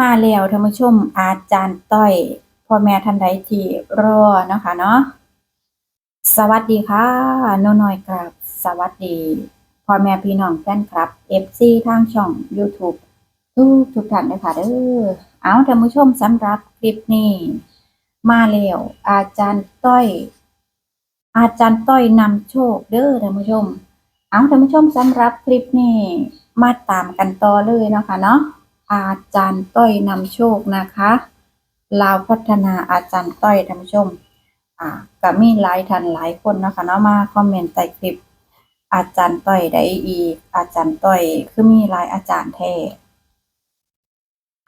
มาแล้วท่านผู้ชมอาจารย์ต้อยพ่อแม่ท่านใดที่รอนะคะเนาะสวัสดีค่ะโนน้อยครับ สวัสดีพ่อแม่พี่น้องแฟนคลับ FC ทางช่อง YouTube ทุกทุกท่านเลยค่ะเด้อเอาท่านผู้ชมสำหรับคลิปนี้ มาแล้วอาจารย์ต้อย อาจารย์ต้อยนำโชคเด้อท่านผู้ชม เอาท่านผู้ชมสำหรับคลิปนี้ มาตามกันต่อเลยเนาะคะเนาะ อาจารย์ต้อยนำโชคนะคะลาวพัฒนาอาจารย์ต้อยท่านผู้ชม อ่าก็มีหลายท่านหลายคนนะคะเนาะมาคอมเมนต์ใต้คลิป อาจารย์ต้อยได้อีก อาจารย์ต้อยคือมีหลายอาจารย์แท้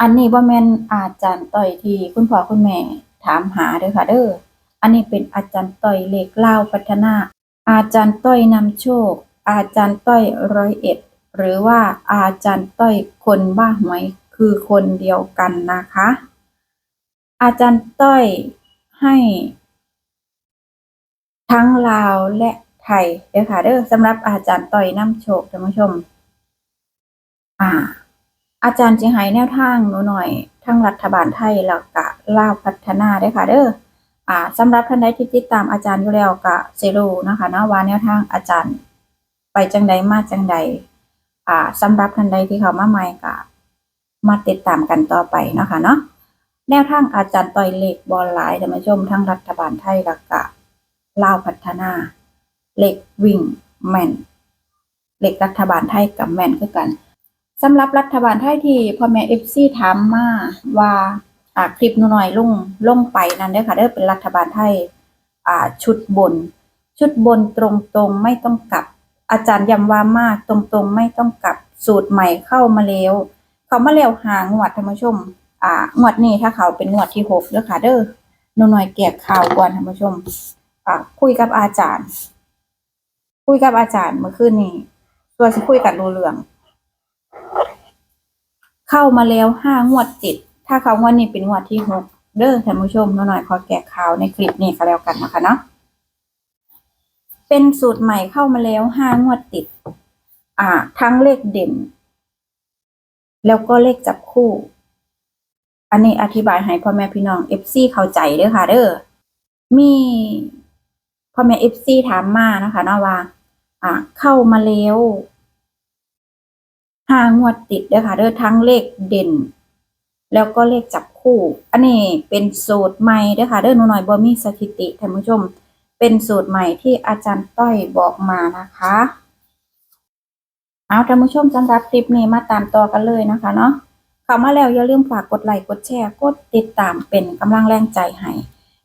อันนี้บ่าแม่นอาจารย์ต้อยที่คุณพ่อคุณแม่ถามหาเด้อค่ะ เด้ออันนี้เป็นอาจารย์ต้อยเลขลาพัฒนา อาจารย์ต้อยนำโชค อาจารย์ต้อยร้อยเอ็ด หรือว่าอาจารย์ต้อยคนบ้าหวยคือคนเดียวกันนะคะ อาจารย์ต้อยให้ ทั้งลาวและไทยเด้อค่ะเด้อสำหรับอาจารย์ต้อยน้ำโชคท่านผู้ชม อ่า อาจารย์จะให้แนวทางหนูหน่อย ทั้งรัฐบาลไทยแล้วก็ลาวพัฒนาเด้อค่ะเด้ออ่าสำหรับท่านใดที่ติดตามอาจารย์อยู่แล้วก็สิรู้นะคะเนาะว่าแนวทางอาจารย์ ไปจังใดมาจังใด อ่าสำหรับท่านใดที่เขามาใหม่ก็มาติดตามกันต่อไปนะคะเนาะแนวทางอาจารย์ต่อยเลขบอลหลายท่านผู้ชมทั้งรัฐบาลไทยแล้วก็ลาวพัฒนาเลขวิ่งแม่นเลขรัฐบาลไทยกับแม่นคือกันสำหรับรัฐบาลไทยที่พ่อแม่เอฟซีถามมาว่าอ่าคลิปหนูหน่อยลุ่งลงไปนั่นเด้อค่ะเด้อเป็นรัฐบาลไทยอ่าชุดบน ชุดบนตรงๆไม่ต้องกลับ อาจารย์ย้ำว่ามากตรงๆ ไม่ต้องกลับสูตรใหม่เข้ามาแล้ว เขามาแล้วหางวดท่านผู้ชม อ่างวดนี้ถ้าเขาเป็นงวดที่หกเด้อค่ะเด้อหนูหน่อยแกะข่าวก่อนท่านผู้ชม อ่าคุยกับอาจารย์ คุยกับอาจารย์เมื่อคืนนี้ตัวสิคุยกันรู้เรือง เข้ามาแล้วห้างวดติด ถ้าเขางวดนี้เป็นงวดที่หกเด้อท่านผู้ชมหนูหน่อยขอแกะข่าวในคลิปนี้ก็แล้วกันนะคะเนาะ เป็นสูตรใหม่เข้ามาแล้วห้างวดติด อ่า ทั้งเลขเด่น แล้วก็เลขจับคู่ อันนี้อธิบายให้พ่อแม่พี่น้องเอฟซีเข้าใจเด้อค่ะเด้อมีพ่อแม่เอฟซีถามมานะคะนาะว่า อ่า เข้ามาแล้วห้างวดติดเด้อค่ะเด้อทั้งเลขเด่น แล้วก็เลขจับคู่ อันนี้เป็นสูตรใหม่เด้อค่ะเด้อหนูหน่อยบ่มีสถิติท่านผู้ชม เป็นสูตรใหม่ที่อาจารย์ต้อยบอกมานะคะ เอาท่านผู้ชมสำหรับคลิปนี้มาตามต่อกันเลยนะคะเนาะเข้ามาแล้วอย่าลืมฝากกดไลค์กดแชร์กดติดตามเป็นกำลังแรงใจให้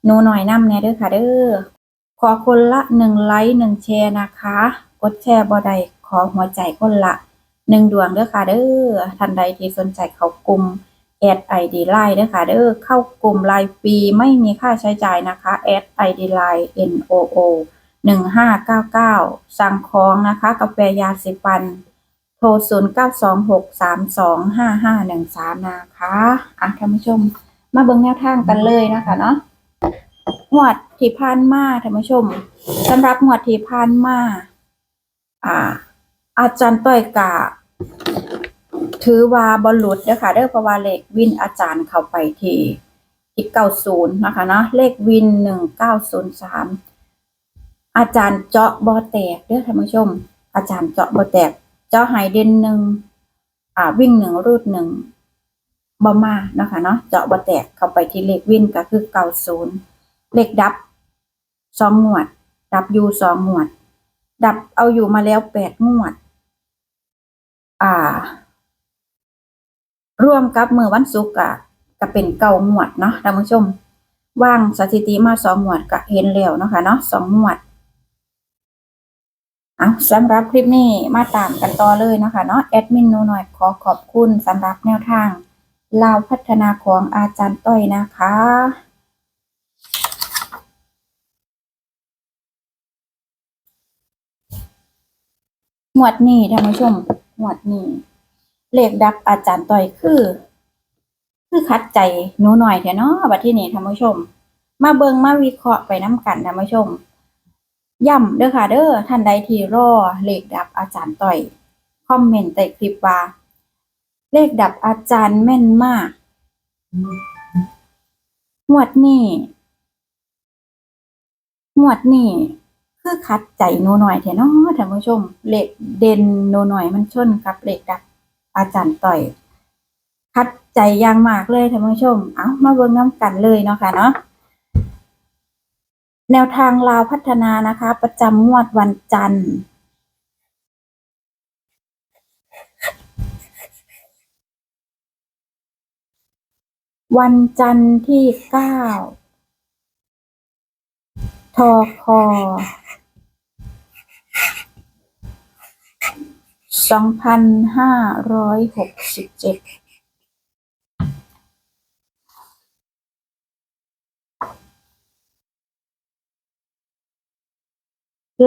หนูหน่อยนำแน่เด้อค่ะเด้อขอคนละหนึ่งไลค์หนึ่งแชร์นะคะ กดแชร์บ่ใดขอหัวใจคนละหนึ่งดวงเด้อค่ะเด้อท่านใดที่สนใจเขากลุ่ม แอดไอดีไลน์ด้วยค่ะเด้อเข้ากลุ่มไลน์ฟรีไม่มีค่าใช้จ่ายนะคะแอดไอดีไลน์ N O O หนึ่งห้าเก้าเก้าสั่งของนะคะ กาแฟยาสีฟัน โทรศูนย์เก้าสองหกสามสองห้าห้าหนึ่งสามนะคะอะท่านผู้ชม มาเบิ่งแนวทางกันเลยนะคะเนาะหวดที่ผ่านมาท่านผู้ชมสำหรับหวดที่ผ่านมาอ่า อาจารย์ต้อยกะ ถือว่าบอลลุดเด้อค่ะเด้อเพราะว่าเลขวินอาจารย์เข้าไปที่ที่เก้าศูนย์นะคะเนาะเลขวินหนึ่งเก้าศูนย์สามอาจารย์เจาะบอแตกเด้อท่านผู้ชม อาจารย์เจาะบอแตก เจาะไฮเดนหนึ่งอ่าวิ่งหนึ่งรูดหนึ่งบอมานะคะเนาะเจาะบอแตกเข้าไปที่เลขวินก็คือเก้าศูนย์เลขดับสองงวด ดับยูสองงวด ดับเอาอยู่มาแล้วแปดงวด อ่า ร่วมกับมือวันศุกร์อะก็เป็นเก่าหมวดเนาะท่านผู้ชมว่างสถิติมาสองหมวดก็เห็นแล้วเนาะค่ะเนาะสองหมวดอะสำหรับคลิปนี้มาตามกันต่อเลยนะคะเนาะแอดมินนูหน่อยขอขอบคุณสำหรับแนวทางลาวพัฒนาของอาจารย์ต้อยนะคะหมวดนี้ท่านผู้ชมหมวดนี้ เลขดับอาจารย์ต้อยคือ คือคัดใจหนูหน่อยเถอะเนาะบัดที่นี้ท่านผู้ชม มาเบิงมาวิเคราะห์ไปน้กันท่านผู้ชมย้ำเด้อค่ะเด้อท่านใดที่รอเลขดับอาจารย์ต้อยคอมเมนต์ใต้คลิปว่า เลขดับอาจารย์แม่นมากงวดนี้งวดนี้คือคัดใจหนูหน่อยแท้เนาะท่านผู้ชม เลขเด่นหนูหน่อยมันชนกับเลขดับ อาจารย์ต่อย คัดใจอย่างมากเลยท่านผู้ชม เอามาเบิ่งน้ำกันเลยเนาะค่ะเนาะแนวทางลาวพัฒนานะคะ ประจำงวดวันจันทร์วันจันทร์ที่เก้าทอคอ สองพันห้าร้อยหกสิบเจ็ด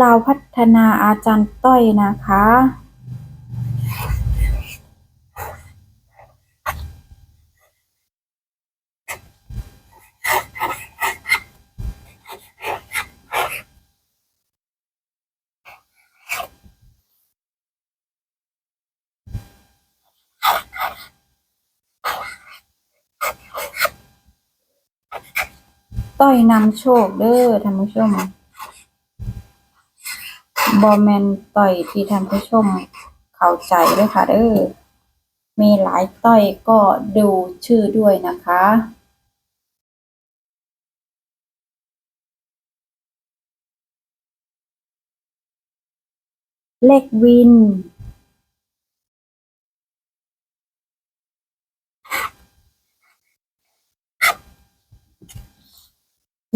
ลาวพัฒนาอาจารย์ต้อยนะคะ ต้อยนำโชคเด้อท่านผู้ชมบอแมนต้อยที่ท่านผู้ชมเข้าใจด้วยค่ะเด้อมีหลายต้อยก็ดูชื่อด้วยนะคะเลขวิน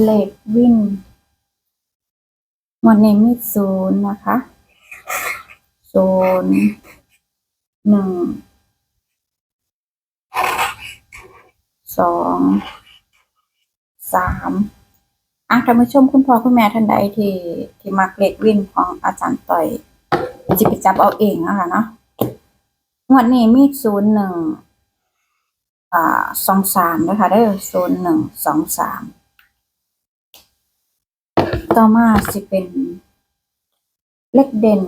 เลขวินวันนี้มีศูนย์นะคะศูนย์หนึ่งสองสามอะท่านผู้ชมคุณพ่อคุณแม่ท่านใดที่ที่มักเลขวินของอาจารย์ต่อยจะไปจับเอาเองนะคะเนาะวดนี้มีศูนย์หนึ่งอ่าสองสามนะคะเด้อศูนย์หนึ่งสองสาม ต่อมาสิเป็นเลขเด่น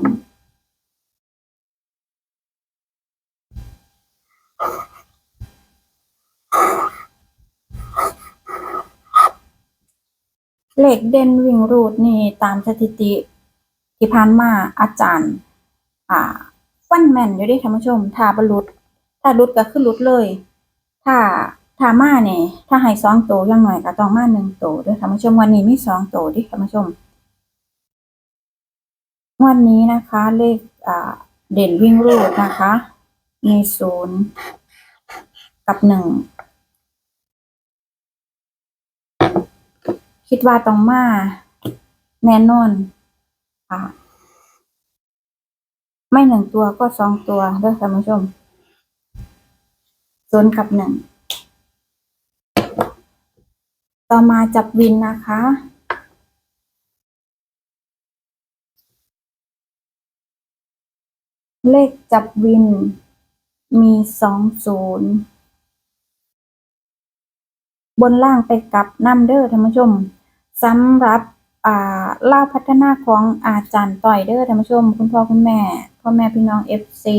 เลขเด่นวิ่งรูดนี่ตามสถิติที่ผ่านมาอาจารย์ อ่าฟันแมนอยู่เดิท่านผู้ชม ถ้าบรรลุดถ้าหลุดก็คือหลุดเลย ถ้า ถ้ามาเนี่ยถ้าให้สองโตวย่างหน่อยก็ต้องมาหนึ่งโตวเด้วยท่านผู้ชมวันนี้มีสองโตวดิท่านผู้ชมวันนี้นะคะ เลขอ่าเด่นวิ่งรูดนะคะ มีศูนย์กับหนึ่งคิดว่าต้องมาแน่นอนค่ะไม่หนึ่งตัวก็สองตัวเด้อท่านผู้ชมศูนย์กับหนึ่ง ต่อมาจับวินนะคะ เลขจับวิน มีสองศูนย์บนล่างไปกับน้ำเด้อท่านผู้ชมสำหรับอ่าเล่าพัฒนาของอาจารย์ต่อยเด้อท่านผู้ชม คุณพ่อคุณแม่พ่อแม่พี่น้องเอฟซี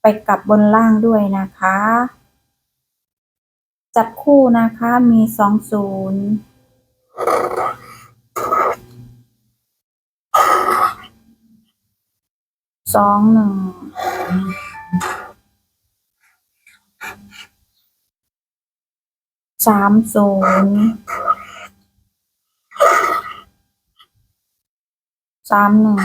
ไปกับบนล่างด้วยนะคะ จับคู่นะคะมีสองศูนย์สองหนึ่งสามศูนย์สามหนึ่ง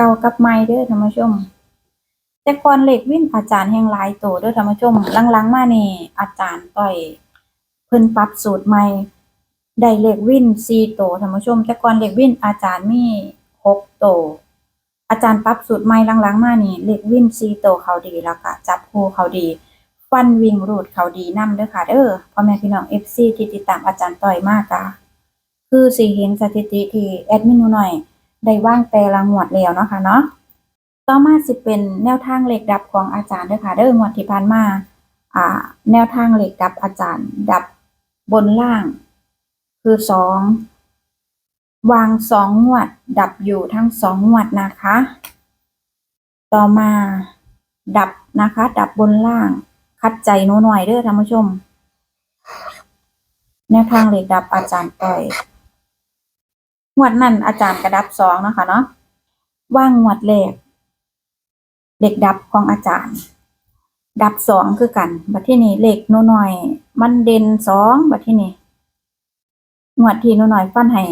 เก่ากับไม่เด้อท่านผู้ชม แต่ก่อนเหลขวินอาจารย์แห่งหลายโตเด้อท่านผู้ชมหลังๆมานี่อาจารย์ต่อยเพิ่นปรับสูตรใหม่ได้เหลขวินสี่โตท่านผู้ชม แต่ก่อนเหลขวินอาจารย์มีหกโต อาจารย์ปรับสูตรใหม่หลังๆมานี่เหลขวินสี่โตเขาดีแล้วก็จับคู่เขาดีฟันวิ่งรูดเขาดีนำเด้อค่ะเด้อพ่อแม่พี่น้อง FC ที่ติดตามอาจารย์ต่อยมากะคือสิเห็นสถิติที่แอดมินหนูหน่อย ได้ว่างแต่ละงวดแล้วเนาะค่ะเนาะต่อมาสิเป็นแนวทางเหลขดับของอาจารย์ด้อค่ะเด้องวดที่ผ่านมาอ่า แนวทางเหลขดับอาจารย์ ดับบนล่าง คือสองวางสองงวด ดับอยู่ทั้งสองงวดนะคะ ต่อมาดับนะคะ ดับบนล่าง คัดใจหนูหน่อยเด้อท่านผู้ชมแนวทางเหลขดับอาจารย์ต้อย งวดนั้นอาจารย์กระดับสองนะคะเนาะว่างงวดแรกเลขดับของอาจารย์ ดับสองคือกัน บัดที่นี่เลขหนูหน่อย มันเด่นสองบัดที่นี่งวดที่หนูหน่อยฟันให้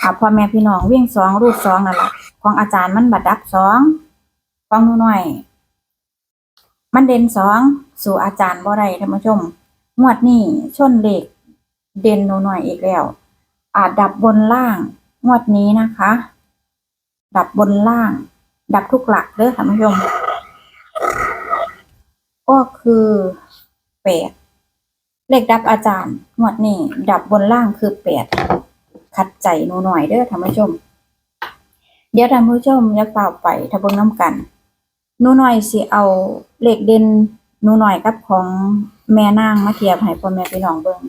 อาพ่อแม่พี่น้องวิ่งสองรูดสองนั่นแหละของอาจารย์มันบัดดับสองของหนูหน่อย มันเด่นสองสู่อาจารย์บ่ได้ท่านผู้ชมงวดนี้ชนเลขเด่นหนูหน่อยอีกแล้ว อาจดับบนล่าง งวดนี้นะคะ ดับบนล่าง ดับทุกหลักเด้อท่านผู้ชม ก็คือแปดเลขดับอาจารย์ งวดนี้ ดับบนล่างคือแปดขัดใจหนูหน่อยเด้อท่านผู้ชม เดี๋ยวท่านผู้ชมอย่าเป่าไปถ้าเบิงน้ำกันหนูหน่อยสิเอาเลขเด่นหนูหน่อยกับของแม่นางมาเทียบให้พ่อแม่พี่น้องเบิ่ง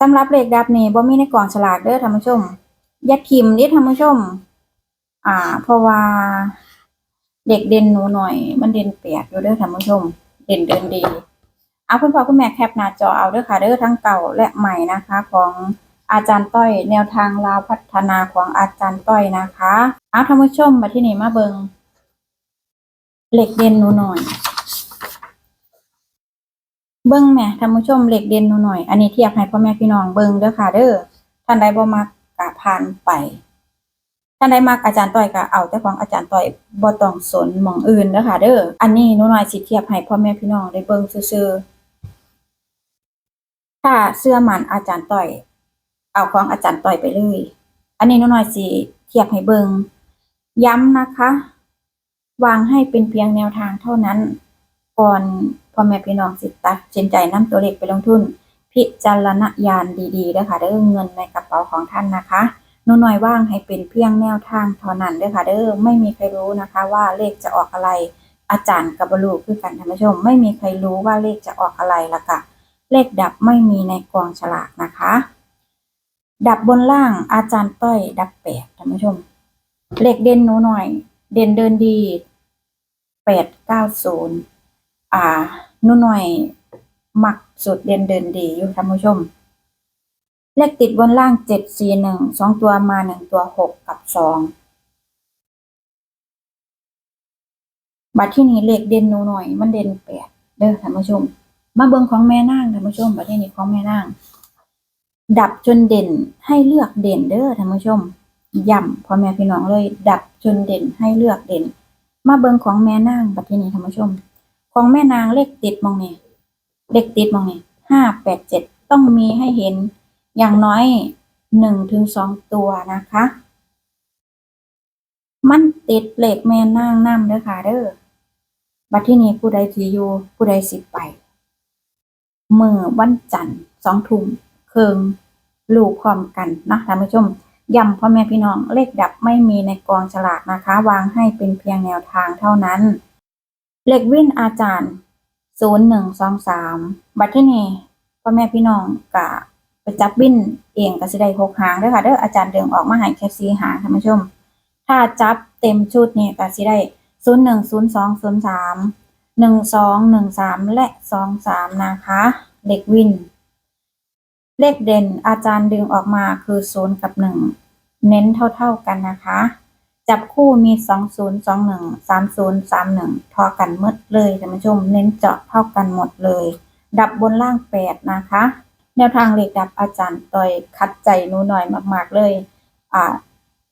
สำหรับเลขดับนี่บ่มีในกล่องฉลากเด้อท่านผู้ชมย่าทิมเด้อท่านผู้ชม อ่า เพราะว่าเด็กเด่นหนูหน่อย มันเด่นแปดอยู่เด้อท่านผู้ชม เด่นเดินดี เอาคุณพ่อคุณแม่แคปหน้าจอเอาเด้อค่ะเด้อทั้งเก่าและใหม่นะคะ ของอาจารย์ต้อย แนวทางลาวพัฒนาของอาจารย์ต้อยนะคะเอาท่านผู้ชมมาที่นี่มาเบิงเหล็กเด่นหนูหน่อย เบิ้งแม่ท่านผู้ชมเหล็กเด่นหนูหน่อย อันนี้เทียบให้พ่อแม่พี่น้องเบิ้งเด้อค่ะเด้อท่านใดบ่มักกะผ่านไป ท่านใดมักอาจารย์ต้อยก็เอาแต่ของอาจารย์ต้อยบ่ต้องสนหมองอื่นเด้อค่ะเด้ออันนี้หนูหน่อยสิเทียบให้พ่อแม่พี่น้องได้เบิ่งซื่อๆถ้าเสื้อมันอาจารย์ต้อย เอาของอาจารย์ต้อยไปเลย อันนี้หนูหน่อยสิเทียบให้เบิ่งย้ำนะคะ วางให้เป็นเพียงแนวทางเท่านั้น ก่อน พ่อแม่พี่น้องสิตัดสินใจนำตัวเลขไปลงทุน พิจารณญาณดีๆเด้อค่ะเด้อเงินในกระเป๋าของท่านนะคะนูน้อยว่างให้เป็นเพียงแนวทางเท่านั้นเด้อค่ะเด้อไม่มีใครรู้นะคะ ว่าเลขจะออกอะไร อาจารย์กับบลูคือกันท่านผู้ชม ไม่มีใครรู้ว่าเลขจะออกอะไรละค่ะเลขดับไม่มีในกองฉลากนะคะ ดับบนล่างอาจารย์ต้อย ดับแปดท่านผู้ชม เลขเด่นหนูหน่อย เด่นเดินดีแปดเก้าศูนย์อ่า หนูหน่อยมักสุดเด่นเดินดีอยู่ท่านผู้ชม เลขติดบนล่างเจ็ดสี่หนึ่งสองตัวมาหนึ่งตัวหกกับสองบัดที่นี้เลขเด่นหนูหน่อย มันเด่นแปดเด้อท่านผู้ชม มาเบิ่งของแม่นางท่านผู้ชมบัดที่นี้ของแม่นาง ดับจนเด่นให้เลือกเด่นเด้อท่านผู้ชมย้ำพ่อแม่พี่น้องเลย ดับจนเด่นให้เลือกเด่น มาเบิ่งของแม่นางบัดที่นี้ท่านผู้ชม ของแม่นางเลขติดมองนี่เลขติดมองนี่ห้าแปดเจ็ดต้องมีให้เห็นอย่างน้อยหนึ่งถึงสองตัวนะคะ มันติดเลขแม่นางน้ำเด้อค่ะเด้อบัดที่นี้ผู้ใดสิอยู่ผู้ใดสิไปมือวันจันทร์สองทุ่มเคิงลูกพร้อมกันนะท่านผู้ชมย้ำพ่อแม่พี่น้องเลขดับไม่มีในกองฉลากนะคะ วางให้เป็นเพียงแนวทางเท่านั้น เลขวินอาจารย์ศูนย์หนึ่งสองสามบัดที่นี่พ่อแม่พี่น้องกะไปจับวินเองก็สิได้หกหางด้อค่ะเด้ออาจารย์เดิงออกมาให้แค่สี่หางท่านผู้ชม ถ้าจับเต็มชุดนี่ก็สิได้ศูนย์หนึ่งศูนย์สองศูนย์สามหนึ่งสองหนึ่งสามและสองสามนะคะ เลขวิน เลขเด่นอาจารย์ดึงออกมาคือศูนย์กับหนึ่งเน้นเท่าๆกันนะคะ จับคู่มีสองศูนย์สองหนึ่งสามศูนย์สามหนึ่งทอกันหมดเลยท่านผู้ชม เน้นเจาะเท่ากันหมดเลย ดับบนล่างแปดนะคะ แนวทางเลขดับอาจารย์ต่อยคัดใจหนูหน่อยมาก ๆ เลย อ่า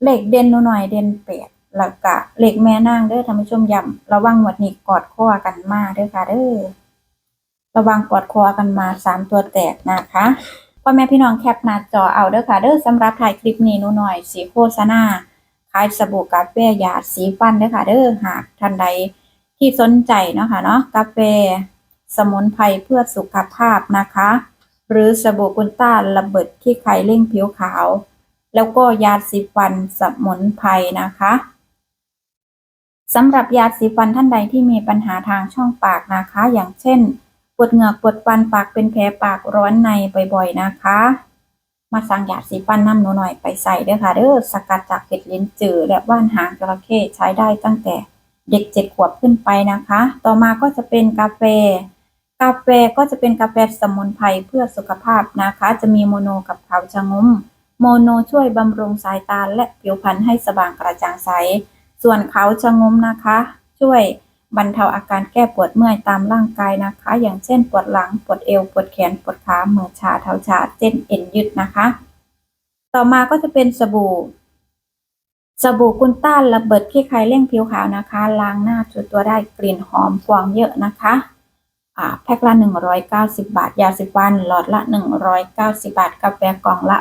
เลขเด่นหนูหน่อยเด่นแปดแล้วก็เลขแม่นางเด้อท่านผู้ชมย้ำระวังหมดนี้กอดข้อกันมาเด้อค่ะเด้อ ระวังกอดคอกันมาสามตัวแตกนะคะพ่อแม่พี่น้องแคปหน้าจอเอาเด้อค่ะเด้อสำหรับถ่ายคลิปนี้หนูหน่อยสีโฆษณา ขายสบู่กาแฟยาสีฟันด้อค่ะเด้อหากท่านใดที่สนใจเนาะค่ะเนาะกาแฟสมุนไพรเพื่อสุขภาพนะคะ หรือสบู่กุนต้าระเบิดที่ไขเร่งผิวขาว แล้วก็ยาสีฟันสมุนไพรนะคะสำหรับยาสีฟันท่านใดที่มีปัญหาทางช่องปากนะคะ อย่างเช่น ปวดเหงือกปวดฟันปากเป็นแผลปากร้อนในบ่อยๆนะคะ มาสั่งยาสีฟันน้ำหนูหน่อยไปใส่เด้อค่ะเด้อสกัดจากเห็ดลิ้นจือและว่านหางจระเข้ใช้ได้ตั้งแต่เด็กเจ็ดขวบขึ้นไปนะคะ ต่อมาก็จะเป็นกาแฟ กาแฟก็จะเป็นกาแฟสมุนไพรเพื่อสุขภาพนะคะ จะมีโมโนกับขาวชะงมโมโนช่วยบำรุงสายตาและผิวพรรณให้สว่างกระจ่างใส ส่วนขาวชะงมนะคะ ช่วย บรรเทาอาการแก้ปวดเมื่อยตามร่างกายนะคะ อย่างเช่นปวดหลัง ปวดเอว ปวดแขน ปวดขามือชาเท้าชาเส้นเอ็นยืดนะคะ ต่อมาก็จะเป็นสบู่ สบู่กุนต้านระเบิดขี้ใครเร่งผิวขาวนะคะ ล้างหน้าจุดตัวได้กลิ่นหอมฟองเยอะนะคะแพ็คละ 190 บาท ยาสีฟัน หลอดละ 190 บาท กาแฟกล่องละ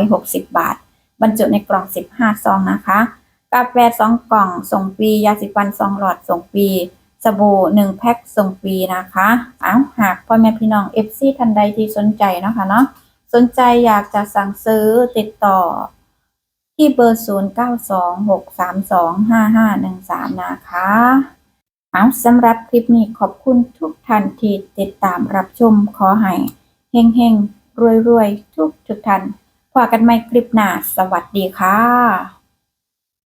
260 บาท บรรจุในกล่อง 15 ซองนะคะ กาแฟ2กล่องส่งฟรียาสีฟัน2หลอดส่งฟรีสบู่1แพ็คส่งฟรีนะคะเอาหากพ่อแม่พี่น้อง FC ท่านใดที่สนใจนะคะเนาะสนใจอยากจะสั่งซื้อติดต่อ ที่เบอร์ 0926325513 นะคะเอาสำหรับคลิปนี้ขอบคุณทุกท่านที่ติดตามรับชมขอให้เฮงเฮงรวยรวยๆ ทุกทุกท่านพบกันใหม่คลิปหน้า สวัสดีค่ะ